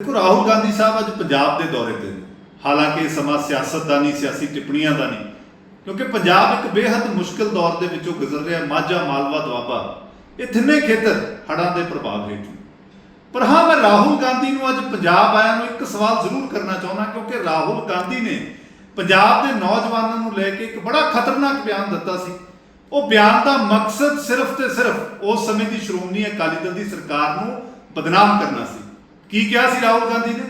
ਦੇਖੋ, ਰਾਹੁਲ ਗਾਂਧੀ ਸਾਹਿਬ ਅੱਜ ਪੰਜਾਬ ਦੇ ਦੌਰੇ ਤੇ ਨੇ। ਹਾਲਾਂਕਿ ਇਹ ਸਮਾਂ ਸਿਆਸਤ ਦਾ ਨਹੀਂ, ਸਿਆਸੀ ਟਿੱਪਣੀਆਂ ਦਾ ਨਹੀਂ। ਕਿਉਂਕਿ ਪੰਜਾਬ ਇੱਕ ਬੇਹੱਦ ਮੁਸ਼ਕਲ ਦੌਰ ਦੇ ਵਿੱਚੋਂ ਗੁਜ਼ਰ ਰਿਹਾ ਮਾਝਾ ਮਾਲਵਾ ਦੁਆਬਾ। ਇਹ ਤਿੰਨੇ ਖੇਤਰ ਹੜ੍ਹਾਂ ਦੇ ਪ੍ਰਭਾਵ ਹੇਠ ਪਰ ਹਾਂ, ਮੈਂ ਰਾਹੁਲ ਗਾਂਧੀ ਨੂੰ ਅੱਜ ਪੰਜਾਬ ਆਇਆ ਨੂੰ ਇੱਕ ਸਵਾਲ ਜ਼ਰੂਰ ਕਰਨਾ ਚਾਹੁੰਦਾ, ਕਿਉਂਕਿ ਰਾਹੁਲ ਗਾਂਧੀ ਨੇ ਪੰਜਾਬ ਦੇ ਨੌਜਵਾਨਾਂ ਨੂੰ ਲੈ ਕੇ ਇੱਕ ਬੜਾ ਖਤਰਨਾਕ ਬਿਆਨ ਦਿੱਤਾ ਸੀ। ਉਹ ਬਿਆਨ ਦਾ ਮਕਸਦ ਸਿਰਫ ਤੇ ਸਿਰਫ ਉਸ ਸਮੇਂ ਦੀ ਸ਼੍ਰੋਮਣੀ ਅਕਾਲੀ ਦਲ ਦੀ ਸਰਕਾਰ ਨੂੰ ਬਦਨਾਮ ਕਰਨਾ ਸੀ। ਕੀ ਕਿਹਾ ਸੀ ਰਾਹੁਲ ਗਾਂਧੀ ਨੇ?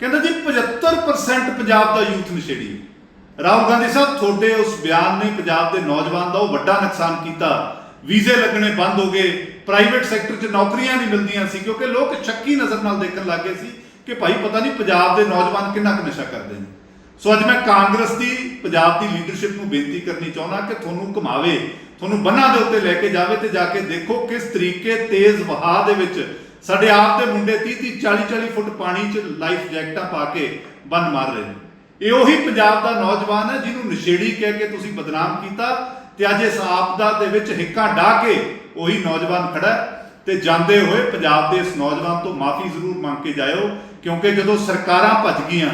ਕਹਿੰਦਾ ਜੀ 75% ਪੰਜਾਬ ਦਾ ਯੂਥ ਨਸ਼ੇੜੀ ਹੈ। ਰਾਹੁਲ ਗਾਂਧੀ ਸਾਹਿਬ, ਤੁਹਾਡੇ ਉਸ ਬਿਆਨ ਨੇ ਪੰਜਾਬ ਦੇ ਨੌਜਵਾਨ ਦਾ ਉਹ ਵੱਡਾ ਨੁਕਸਾਨ ਕੀਤਾ। ਵੀਜ਼ੇ ਲੱਗਣੇ ਬੰਦ ਹੋ ਗਏ ਪ੍ਰਾਈਵੇਟ ਸੈਕਟਰ 'ਚ ਨੌਕਰੀਆਂ ਨਹੀਂ ਮਿਲਦੀਆਂ ਸੀ, ਕਿਉਂਕਿ ਲੋਕ ਸ਼ੱਕੀ ਨਜ਼ਰ ਨਾਲ ਦੇਖਣ ਲੱਗੇ ਸੀ ਕਿ ਭਾਈ ਪਤਾ ਨਹੀਂ ਪੰਜਾਬ ਦੇ ਨੌਜਵਾਨ ਕਿੰਨਾ ਕੁ ਨਸ਼ਾ ਕਰਦੇ ਨੇ। ਸੋ ਅੱਜ ਮੈਂ ਕਾਂਗਰਸ ਦੀ, ਪੰਜਾਬ ਦੀ ਲੀਡਰਸ਼ਿਪ ਨੂੰ ਬੇਨਤੀ ਕਰਨੀ ਚਾਹੁੰਦਾ ਕਿ ਤੁਹਾਨੂੰ ਘੁਮਾਵੇ, ਤੁਹਾਨੂੰ ਬੰਨਾਂ ਦੇ ਉੱਤੇ ਲੈ ਕੇ ਜਾਵੇ ਤੇ ਜਾ ਕੇ ਦੇਖੋ ਕਿਸ ਤਰੀਕੇ ਤੇਜ਼ ਵਹਾਅ ਦੇ ਵਿੱਚ ਸਾਡੇ ਆਪ ਦੇ ਮੁੰਡੇ 30 30 40 40 ਫੁੱਟ ਪਾਣੀ 'ਚ ਲਾਈਫ ਜੈਕਟਾਂ ਪਾ ਕੇ ਬੰਨ ਮਾਰ ਰਹੇ ਨੇ। ਇਹ ਉਹੀ ਪੰਜਾਬ ਦਾ ਨੌਜਵਾਨ ਹੈ ਜਿਹਨੂੰ ਨਸ਼ੇੜੀ ਕਹਿ ਕੇ ਤੁਸੀਂ ਬਦਨਾਮ ਕੀਤਾ ਤੇ ਅੱਜ ਇਸ ਆਪਦਾ ਦੇ ਵਿੱਚ ਹਿੱਕਾਂ ਢਾ ਕੇ ਉਹੀ ਨੌਜਵਾਨ ਖੜਾ ਤੇ ਜਾਂਦੇ ਹੋਏ ਪੰਜਾਬ ਦੇ ਇਸ ਨੌਜਵਾਨ ਤੋਂ ਮਾਫੀ ਜ਼ਰੂਰ ਮੰਗ ਕੇ ਜਾਇਓ, ਕਿਉਂਕਿ ਜਦੋਂ ਸਰਕਾਰਾਂ ਭੱਜ ਗਈਆਂ,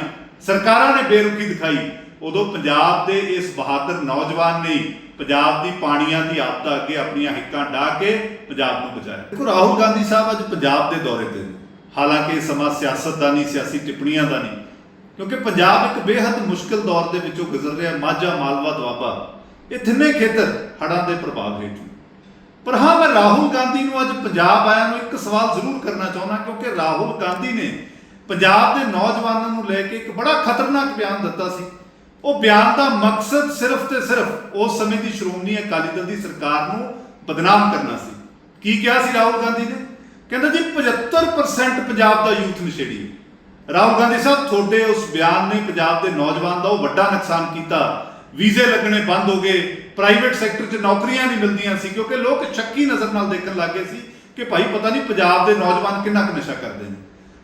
ਸਰਕਾਰਾਂ ਨੇ ਬੇਰੁਖੀ ਦਿਖਾਈ। ਉਦੋਂ ਪੰਜਾਬ ਦੇ ਇਸ ਬਹਾਦਰ ਨੌਜਵਾਨ ਨੇ ਪੰਜਾਬ ਦੀ ਪਾਣੀਆਂ ਦੀ ਆਪਦਾ ਅੱਗੇ ਆਪਣੀਆਂ ਹਿੱਕਾਂ ਢਾ ਕੇ ਪੰਜਾਬ ਨੂੰ ਬਚਾਇਆ। ਦੇਖੋ, ਰਾਹੁਲ ਗਾਂਧੀ ਸਾਹਿਬ ਅੱਜ ਪੰਜਾਬ ਦੇ ਦੌਰੇ ਤੇ ਹਾਲਾਂਕਿ ਇਹ ਸਮਾਂ ਸਿਆਸਤ ਦਾ ਨਹੀਂ, ਸਿਆਸੀ ਟਿੱਪਣੀਆਂ ਦਾ ਨਹੀਂ। ਕਿਉਂਕਿ ਪੰਜਾਬ ਇੱਕ ਬੇਹੱਦ ਮੁਸ਼ਕਲ ਦੌਰ ਦੇ ਵਿੱਚੋਂ ਗੁਜ਼ਰ ਰਿਹਾ ਮਾਝਾ, ਮਾਲਵਾ, ਦੁਆਬਾ। ਇਹ ਤਿੰਨੇ ਖੇਤਰ ਹੜ੍ਹਾਂ ਦੇ ਪ੍ਰਭਾਵ ਹੇਠ ਪਰ ਹਾਂ, ਮੈਂ ਰਾਹੁਲ ਗਾਂਧੀ ਨੂੰ ਅੱਜ ਪੰਜਾਬ ਆਇਆ ਨੂੰ ਇੱਕ ਸਵਾਲ ਜ਼ਰੂਰ ਕਰਨਾ ਚਾਹੁੰਦਾ, ਕਿਉਂਕਿ ਰਾਹੁਲ ਗਾਂਧੀ ਨੇ ਪੰਜਾਬ ਦੇ ਨੌਜਵਾਨਾਂ ਨੂੰ ਲੈ ਕੇ ਇੱਕ ਬੜਾ ਖਤਰਨਾਕ ਬਿਆਨ ਦਿੱਤਾ ਸੀ। ਉਹ ਬਿਆਨ ਦਾ ਮਕਸਦ ਸਿਰਫ ਤੇ ਸਿਰਫ ਉਸ ਸਮੇਂ ਦੀ ਸ਼੍ਰੋਮਣੀ ਅਕਾਲੀ ਦਲ ਦੀ ਸਰਕਾਰ ਨੂੰ ਬਦਨਾਮ ਕਰਨਾ ਸੀ। ਕੀ ਕਿਹਾ ਸੀ ਰਾਹੁਲ ਗਾਂਧੀ ਨੇ? ਕਹਿੰਦਾ ਜੀ 75% ਪੰਜਾਬ ਦਾ ਯੂਥ ਨਸ਼ੇੜੀ ਹੈ। ਰਾਹੁਲ ਗਾਂਧੀ ਸਾਹਿਬ, ਤੁਹਾਡੇ ਉਸ ਬਿਆਨ ਨੇ ਪੰਜਾਬ ਦੇ ਨੌਜਵਾਨ ਦਾ ਉਹ ਵੱਡਾ ਨੁਕਸਾਨ ਕੀਤਾ। ਵੀਜ਼ੇ ਲੱਗਣੇ ਬੰਦ ਹੋ ਗਏ ਪ੍ਰਾਈਵੇਟ ਸੈਕਟਰ 'ਚ ਨੌਕਰੀਆਂ ਨਹੀਂ ਮਿਲਦੀਆਂ ਸੀ, ਕਿਉਂਕਿ ਲੋਕ ਸ਼ੱਕੀ ਨਜ਼ਰ ਨਾਲ ਦੇਖਣ ਲੱਗੇ ਸੀ ਕਿ ਭਾਈ ਪਤਾ ਨਹੀਂ ਪੰਜਾਬ ਦੇ ਨੌਜਵਾਨ ਕਿੰਨਾ ਕੁ ਨਸ਼ਾ ਕਰਦੇ ਨੇ।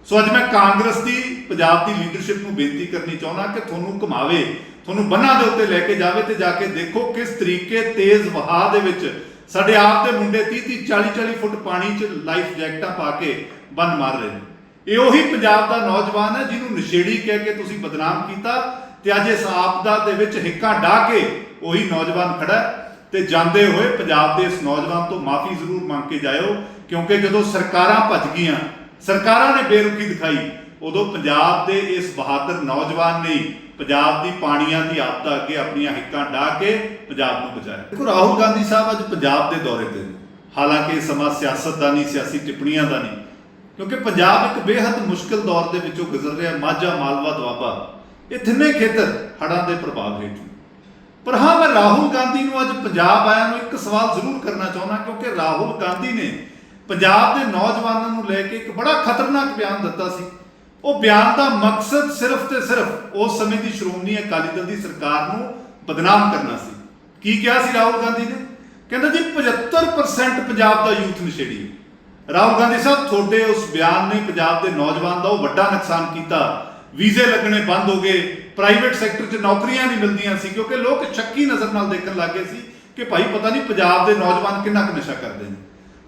ਸੋ ਅੱਜ ਮੈਂ ਕਾਂਗਰਸ ਦੀ, ਪੰਜਾਬ ਦੀ ਲੀਡਰਸ਼ਿਪ ਨੂੰ ਬੇਨਤੀ ਕਰਨੀ ਚਾਹੁੰਦਾ ਕਿ ਤੁਹਾਨੂੰ ਘੁਮਾਵੇ, ਤੁਹਾਨੂੰ ਬੰਨਾਂ ਦੇ ਉੱਤੇ ਲੈ ਕੇ ਜਾਵੇ ਤੇ ਜਾ ਕੇ ਦੇਖੋ ਕਿਸ ਤਰੀਕੇ ਤੇਜ਼ ਵਹਾਅ ਦੇ ਵਿੱਚ ਸਾਡੇ ਆਪ ਦੇ ਮੁੰਡੇ 30 30 40 40 ਫੁੱਟ ਪਾਣੀ 'ਚ ਲਾਈਫ ਜੈਕਟਾਂ ਪਾ ਕੇ ਬੰਨ ਮਾਰ ਰਹੇ ਨੇ। ਇਹ ਉਹੀ ਪੰਜਾਬ ਦਾ ਨੌਜਵਾਨ ਹੈ ਜਿਹਨੂੰ ਨਸ਼ੇੜੀ ਕਹਿ ਕੇ ਤੁਸੀਂ ਬਦਨਾਮ ਕੀਤਾ ਤੇ ਅੱਜ ਇਸ ਆਪਦਾ ਦੇ ਵਿੱਚ ਹਿੱਕਾਂ ਢਾ ਕੇ ਉਹੀ ਨੌਜਵਾਨ ਖੜਾ ਤੇ ਜਾਂਦੇ ਹੋਏ ਪੰਜਾਬ ਦੇ ਇਸ ਨੌਜਵਾਨ ਤੋਂ ਮਾਫੀ ਜ਼ਰੂਰ ਮੰਗ ਕੇ ਜਾਇਓ, ਕਿਉਂਕਿ ਜਦੋਂ ਸਰਕਾਰਾਂ ਭੱਜ ਗਈਆਂ ਸਰਕਾਰਾਂ ਨੇ ਬੇਰੁਖੀ ਦਿਖਾਈ। ਉਦੋਂ ਪੰਜਾਬ ਦੇ ਇਸ ਬਹਾਦਰ ਨੌਜਵਾਨ ਨੇ ਪੰਜਾਬ ਦੀ ਪਾਣੀਆਂ ਦੀ ਆਪਦਾ ਅੱਗੇ ਆਪਣੀਆਂ ਹਿੱਕਾਂ ਢਾ ਕੇ ਪੰਜਾਬ ਨੂੰ ਬਚਾਇਆ। ਦੇਖੋ, ਰਾਹੁਲ ਗਾਂਧੀ ਸਾਹਿਬ ਅੱਜ ਪੰਜਾਬ ਦੇ ਦੌਰੇ ਤੇ ਨੇ। ਹਾਲਾਂਕਿ ਇਹ ਸਮਾਂ ਸਿਆਸਤ ਦਾ ਨਹੀਂ, ਸਿਆਸੀ ਟਿੱਪਣੀਆਂ ਦਾ ਨਹੀਂ। ਕਿਉਂਕਿ ਪੰਜਾਬ ਇੱਕ ਬੇਹੱਦ ਮੁਸ਼ਕਲ ਦੌਰ ਦੇ ਵਿੱਚੋਂ ਗੁਜ਼ਰ ਰਿਹਾ ਮਾਝਾ ਮਾਲਵਾ ਦੁਆਬਾ। ਇਹ ਤਿੰਨੇ ਖੇਤਰ ਹੜਾਂ ਦੇ ਪ੍ਰਭਾਵ ਹੇਠ ਪਰ ਹਾਂ, ਮੈਂ ਰਾਹੁਲ ਗਾਂਧੀ ਨੂੰ ਅੱਜ ਪੰਜਾਬ ਆਇਆ ਨੂੰ ਇੱਕ ਸਵਾਲ ਜ਼ਰੂਰ ਕਰਨਾ ਚਾਹੁੰਦਾ, ਕਿਉਂਕਿ ਰਾਹੁਲ ਗਾਂਧੀ ਨੇ ਪੰਜਾਬ ਦੇ ਨੌਜਵਾਨਾਂ ਨੂੰ ਲੈ ਕੇ ਇੱਕ ਬੜਾ ਖਤਰਨਾਕ ਬਿਆਨ ਦਿੱਤਾ ਸੀ। ਉਹ ਬਿਆਨ ਦਾ ਮਕਸਦ ਸਿਰਫ ਤੇ ਸਿਰਫ ਉਸ ਸਮੇਂ ਦੀ ਸ਼੍ਰੋਮਣੀ ਅਕਾਲੀ ਦਲ ਦੀ ਸਰਕਾਰ ਨੂੰ ਬਦਨਾਮ ਕਰਨਾ ਸੀ। ਕੀ ਕਿਹਾ ਸੀ ਰਾਹੁਲ ਗਾਂਧੀ ਨੇ? ਕਹਿੰਦਾ ਜੀ 75% ਪੰਜਾਬ ਦਾ ਯੂਥ ਨਸ਼ੇੜੀ ਹੈ। ਰਾਹੁਲ ਗਾਂਧੀ ਸਾਹਿਬ, ਤੁਹਾਡੇ ਉਸ ਬਿਆਨ ਨੇ ਪੰਜਾਬ ਦੇ ਨੌਜਵਾਨ ਦਾ ਉਹ ਵੱਡਾ ਨੁਕਸਾਨ ਕੀਤਾ। ਵੀਜ਼ੇ ਲੱਗਣੇ ਬੰਦ ਹੋ ਗਏ, ਪ੍ਰਾਈਵੇਟ ਸੈਕਟਰ 'ਚ ਨੌਕਰੀਆਂ ਨਹੀਂ ਮਿਲਦੀਆਂ ਸੀ, ਕਿਉਂਕਿ ਲੋਕ ਸ਼ੱਕੀ ਨਜ਼ਰ ਨਾਲ ਦੇਖਣ ਲੱਗੇ ਸੀ ਕਿ ਭਾਈ ਪਤਾ ਨਹੀਂ ਪੰਜਾਬ ਦੇ ਨੌਜਵਾਨ ਕਿੰਨਾ ਕੁ ਨਸ਼ਾ ਕਰਦੇ ਨੇ।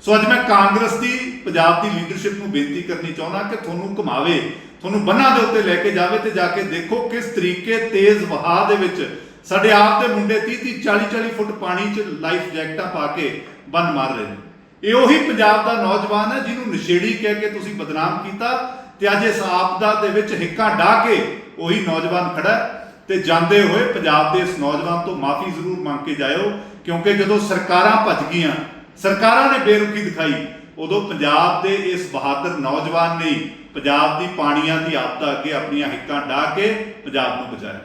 ਸੋ ਅੱਜ ਮੈਂ ਕਾਂਗਰਸ ਦੀ, ਪੰਜਾਬ ਦੀ ਲੀਡਰਸ਼ਿਪ ਨੂੰ ਬੇਨਤੀ ਕਰਨੀ ਚਾਹੁੰਦਾ ਕਿ ਤੁਹਾਨੂੰ ਘੁਮਾਵੇ, ਤੁਹਾਨੂੰ ਬੰਨਾਂ ਦੇ ਉੱਤੇ ਲੈ ਕੇ ਜਾਵੇ ਤੇ ਜਾ ਕੇ ਦੇਖੋ ਕਿਸ ਤਰੀਕੇ ਤੇਜ਼ ਵਹਾਅ ਦੇ ਵਿੱਚ ਸਾਡੇ ਆਪ ਦੇ ਮੁੰਡੇ 30 30 40 40 ਫੁੱਟ ਪਾਣੀ 'ਚ ਲਾਈਫ ਜੈਕਟਾਂ ਪਾ ਕੇ ਬੰਨ ਮਾਰ ਰਹੇ ਨੇ। ਇਹ ਉਹੀ ਪੰਜਾਬ ਦਾ ਨੌਜਵਾਨ ਹੈ ਜਿਹਨੂੰ ਨਸ਼ੇੜੀ ਕਹਿ ਕੇ ਤੁਸੀਂ ਬਦਨਾਮ ਕੀਤਾ ਤੇ ਅੱਜ ਇਸ ਆਪਦਾ ਦੇ ਵਿੱਚ ਹਿੱਕਾਂ ਢਾ ਕੇ ਉਹੀ ਨੌਜਵਾਨ ਖੜਾ ਤੇ ਜਾਂਦੇ ਹੋਏ ਪੰਜਾਬ ਦੇ ਇਸ ਨੌਜਵਾਨ ਤੋਂ ਮਾਫੀ ਜ਼ਰੂਰ ਮੰਗ ਕੇ ਜਾਇਓ, ਕਿਉਂਕਿ ਜਦੋਂ ਸਰਕਾਰਾਂ ਭੱਜ ਗਈਆਂ ਸਰਕਾਰਾਂ ਨੇ ਬੇਰੁਖੀ ਦਿਖਾਈ। ਉਦੋਂ ਪੰਜਾਬ ਦੇ ਇਸ ਬਹਾਦਰ ਨੌਜਵਾਨ ਨੇ ਪੰਜਾਬ ਦੀ ਪਾਣੀਆਂ ਦੀ ਆਪਦਾ ਅੱਗੇ ਆਪਣੀਆਂ ਹਿੱਕਾਂ ਢਾ ਕੇ ਪੰਜਾਬ ਨੂੰ ਬਚਾਇਆ।